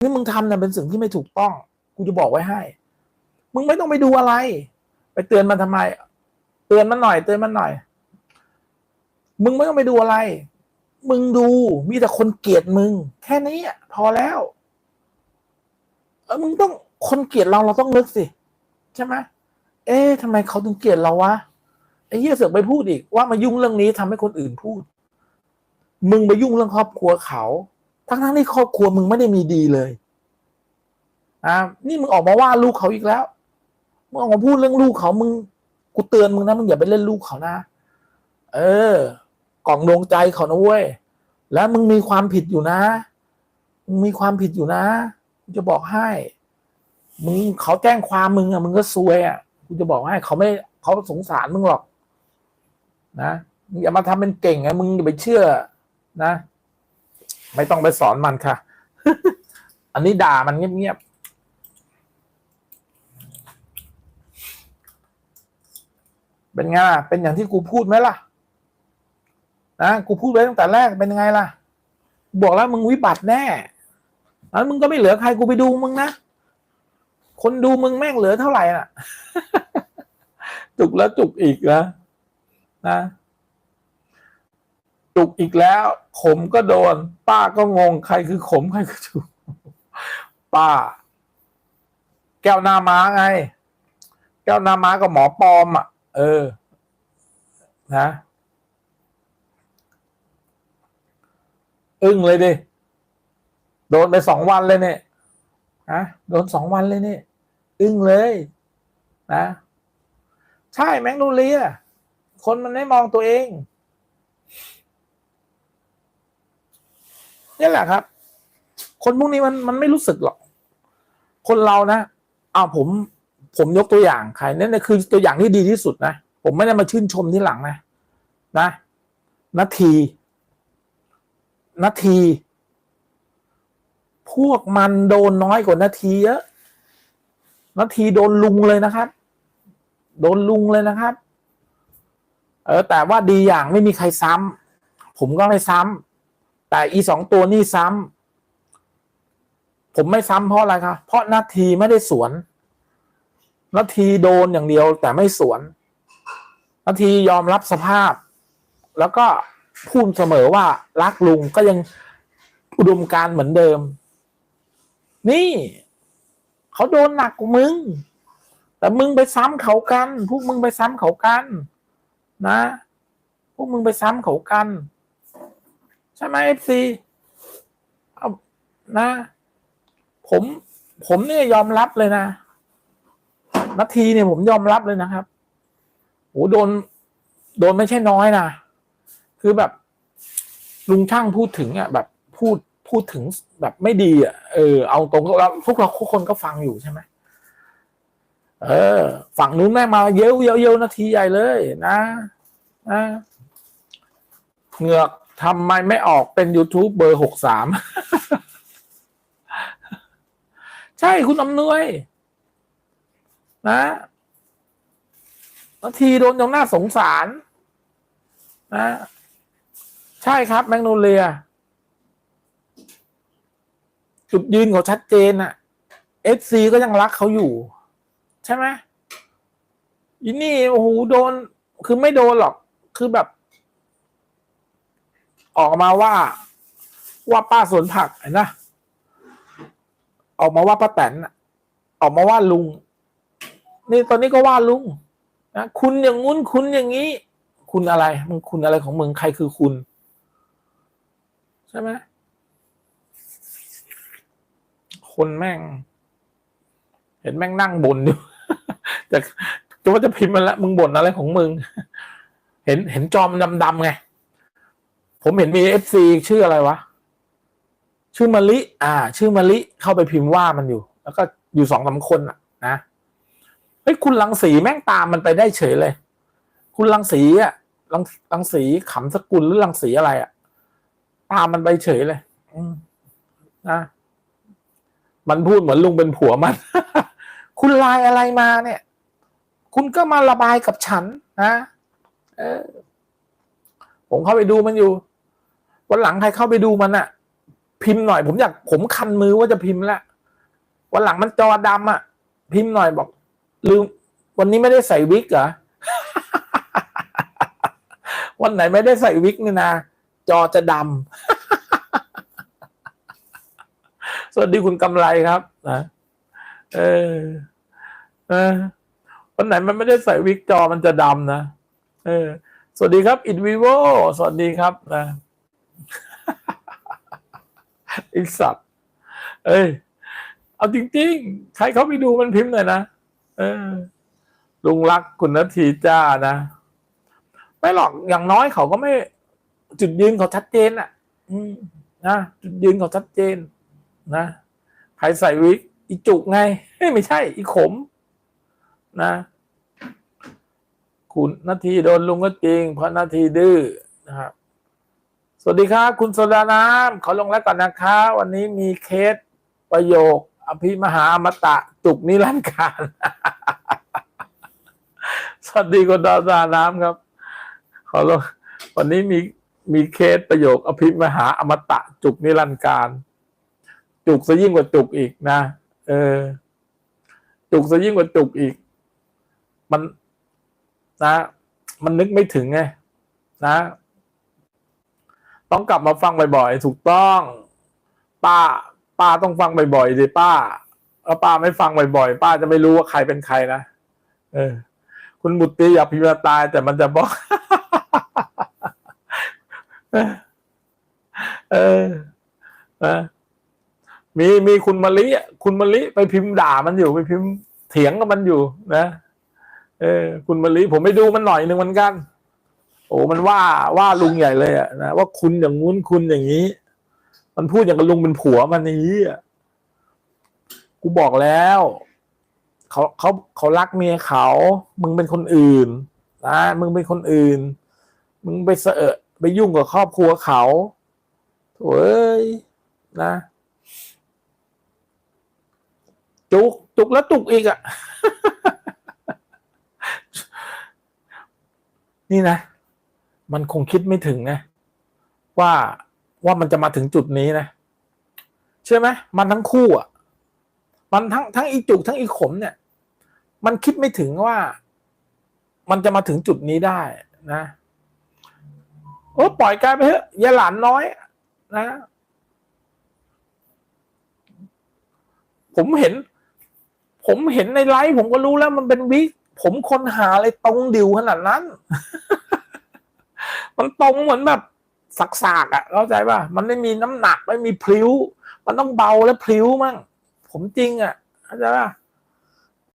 ที่มึงทำเนี่ยเป็นสิ่งที่ไม่ถูกต้อง กูจะบอกไว้ให้ มึงไม่ต้องไปดูอะไร ไปเตือนมันทำไม เตือนมันหน่อย เตือนมันหน่อย มึงไม่ต้องไปดูอะไร มึงดูมีแต่คนเกลียดมึง แค่นี้พอแล้วเออมึงต้องคนเกลียดเราเราต้องนึกสิ ใช่ไหมเอ๊ะทำไมเขาถึงเกลียดเราวะไอ้เหี้ยเสือกไปพูดอีกว่ามายุ่งเรื่องนี้ทำให้คนอื่นพูด มึงไปยุ่งเรื่องครอบครัวเขา ทั้งทั้งๆที่ครอบครัวมึงไม่ได้มีดีเลยอ่านี่มึงออกมาว่าลูกเขาอีกแล้วมึงออกมาพูดเรื่องลูกเขามึงกูเตือนมึงนะมึงอย่าไปเล่นลูกเขานะ เออ กล่องดวงใจเขานะเว้ยแล้วมึงมีความผิดอยู่นะ มึงมีความผิดอยู่นะกูจะบอกให้ มึงเขาแจ้งความมึงอะมึงก็ซวยอะกูจะบอกให้เขาไม่เขาสงสารมึงหรอก นะอย่ามาทำเป็นเก่งไงมึงอย่าไปเชื่อ นะ ไม่ต้องไปสอนมันค่ะ อันนี้ด่ามันเงียบๆ เป็นไงล่ะ เป็นอย่างที่กูพูดไหมล่ะ นะ กูพูดไว้ตั้งแต่แรก เป็นยังไงล่ะ บอกแล้วมึงวิบัติแน่แล้วมึงก็ไม่เหลือใครกูไปดูมึงนะ คนดูมึงแม่งเหลือเท่าไหร่น่ะ จุกแล้วจุกอีกนะนะ จุกอีกแล้ว ขมก็โดน ป้าก็งงใครคือขมใครคือจุก ป้า แก้วนาม้าไง แก้วนาม้ากับหมอปอมอะ เออ นะ อึ้งเลยดิ โดนไปสองวันเลยเนี่ยฮะโดนสองวันเลยเนี่ยอึ้งเลย นะ ใช่แมงนูเลีย คนมันไม่มองตัวเอง นี่แหละครับ คนพวกนี้มันมันไม่รู้สึกหรอก คนเรานะเอ้าผมผมยกตัวอย่างใครนั่นคือตัวอย่างที่ดีที่สุดนะผมไม่ได้มาชื่นชมที่หลังนะนะนาทีนาที พวกมันโดนน้อยกว่านาทีเยอะนาทีโดนลุงเลยนะครับ โดนลุงเลยนะครับ เออแต่ว่าดีอย่างไม่มีใครซ้ำผมก็ไม่ซ้ำ แต่อีสองตัวนี่ซ้ำผมไม่ซ้ำเพราะอะไรครับเพราะนาทีไม่ได้สวน นาทีโดนอย่างเดียวแต่ไม่สวน นาทียอมรับสภาพ แล้วก็พูดเสมอว่ารักลุงก็ยังอุดมการเหมือนเดิม นี่เขาโดนหนักกว่ามึง แต่มึงไปซ้ำเขากัน พวกมึงไปซ้ำเขากัน นะ พวกมึงไปซ้ำเขากัน ใช่ไหมเอฟซีเอานะ ผม ผมเนี่ยยอมรับเลยนะนาทีเนี่ยผมยอมรับเลยนะครับโหโดน โดนไม่ใช่น้อยนะคือแบบ ลุงช่างพูดถึงอะ แบบพูดพูดถึงแบบไม่ดีอะเออเอาตรงก็แล้วพวกเราทุกคนก็ฟังอยู่ใช่ไหมเออ ฝั่งนู้นแม่มาเย้ยวเย้ยวเย้ยวนาทีใหญ่เลย นะนะเหงือก ทำไมไม่ออกเป็น YouTube เบอร์หกสามใช่คุณอำนวย นะนาทีโดนจงน่าสงสาร นะ ใช่ครับ แมกโนเลีย จุดยืนเขาชัดเจนอะเอฟซีก็ยังรักเขาอยู่ ใช่ไหมอีนี่โอ้โหโดน คือไม่โดนหรอก คือแบบ ออกมาว่า ว่าป้าสวนผักเห็นนะออกมาว่าป้าแตนออกมาว่าลุง นี่ตอนนี้ก็ว่าลุงนะคุณอย่างงู้นคุณอย่างนี้ คุณอะไรมึงคุณอะไรของมึงใครคือคุณ ใช่ไหมคนแม่ง เห็นแม่งนั่งบ่นอยู่แต่จะว่าจะพิมพ์มันละมึงบ่นอะไรของมึง เห็นเห็นจอมดำๆไง ผมเห็นมีเอฟซีชื่ออะไรวะ ชื่อมะลิ อ่า ชื่อมะลิเข้าไปพิมพ์ว่ามันอยู่ แล้วก็อยู่สองสามคนอะ นะเฮ้ยคุณลังสีแม่งตามมันไปได้เฉยเลย คุณลังสีอะลังลังสีขำสกุลหรือลังสีอะไรอะ ตามมันไปเฉยเลยอืมนะมันพูดเหมือนลุงเป็นผัวมัน คุณไลน์อะไรมาเนี่ย คุณก็มาระบายกับฉันนะเออผมเข้าไปดูมันอยู่ วันหลังใครเข้าไปดูมันอะพิมพ์หน่อย ผมอยากผมคันมือว่าจะพิมพ์ละวันหลังมันจอดำอะพิมพ์หน่อยบอก ลืม วันนี้ไม่ได้ใส่วิกเหรอวันไหนไม่ได้ใส่วิกนี่นะจอจะดำสวัสดีคุณกำไรครับนะเออเออวันไหนมันไม่ได้ใส่วิกจอมันจะดำนะเออ สวัสดีครับอินวิโวสวัสดีครับนะ ไอสัตว์ เอ้ย เอาจริง ๆ ใครเขาไปดูมันพิมพ์หน่อยนะ เออ ลุงรักคุณนาทีจ้านะ ไม่หรอก อย่างน้อยเขาก็ไม่ จุดยืนเขาชัดเจนอะ อืม นะ จุดยืนเขาชัดเจน นะ ใครใส่วิก อีจุกไง ไม่ใช่ อีขม นะ คุณนาทีโดนลุงก็จริง เพราะนาทีดื้อนะครับ วัสดีครับคุณโซดาน้ำขอลงแล้วก่อนนะคะ วันนี้มีเคสประโยค อภิมหาอมตะจุกนิรันดร์การสวัสดีคุณโซดาน้ำครับ ขอลงวันนี้มีมีเคสประโยค อภิมหาอมตะจุกนิรันดร์การ จุกซะยิ่งกว่าจุกอีกนะเออ จุกซะยิ่งกว่าจุกอีก มันนะ มันนึกไม่ถึงไงนะ ต้องกลับมาฟังบ่อยๆถูกต้อง ป้า ป้าต้องฟังบ่อยๆสิป้าถ้าป้าไม่ฟังบ่อยๆป้าจะไม่รู้ว่าใครเป็นใครนะเออ คุณบุตรีอยากพิมพ์ตายแต่มันจะบอก เออนะมีมีคุณมะลิอะคุณมะลิไปพิมพ์ด่ามันอยู่ไปพิมพ์เถียงกับมันอยู่ นะเออ คุณมะลิผมไปดูมันหน่อยหนึ่งเหมือนกัน โอ้มันว่าว่าลุงใหญ่เลยอะนะว่าคุณอย่างงู้นคุณอย่างนี้ มันพูดอย่างกับลุงเป็นผัวมันอย่างนี้อะกูบอกแล้วเขาเขาเขารักเมียเขา มึงเป็นคนอื่นนะมึงเป็นคนอื่น มึงไปเสอะไปยุ่งกับครอบครัวเขาโอ้ยนะ จุกจุกแล้วจุกอีกอะ นี่นะ มันคงคิดไม่ถึงนะ ว่าว่ามันจะมาถึงจุดนี้นะ เชื่อไหมมันทั้งคู่อะ มันทั้งทั้งอีจุกทั้งอีขมเนี่ย มันคิดไม่ถึงว่า มันจะมาถึงจุดนี้ได้นะโอ้ปล่อยกายไปเถอะยาหลานน้อยนะ ผมเห็น ผมเห็นในไลฟ์ผมก็รู้แล้วมันเป็นวิกผมคนหาอะไรตรงดิวขนาดนั้น มันตรงเหมือนแบบสักๆอะเข้าใจป่ะมันไม่มีน้ำหนักไม่มีพลิ้ว มันต้องเบาและพลิ้วมั่งผมจริงอะเข้าใจป่ะ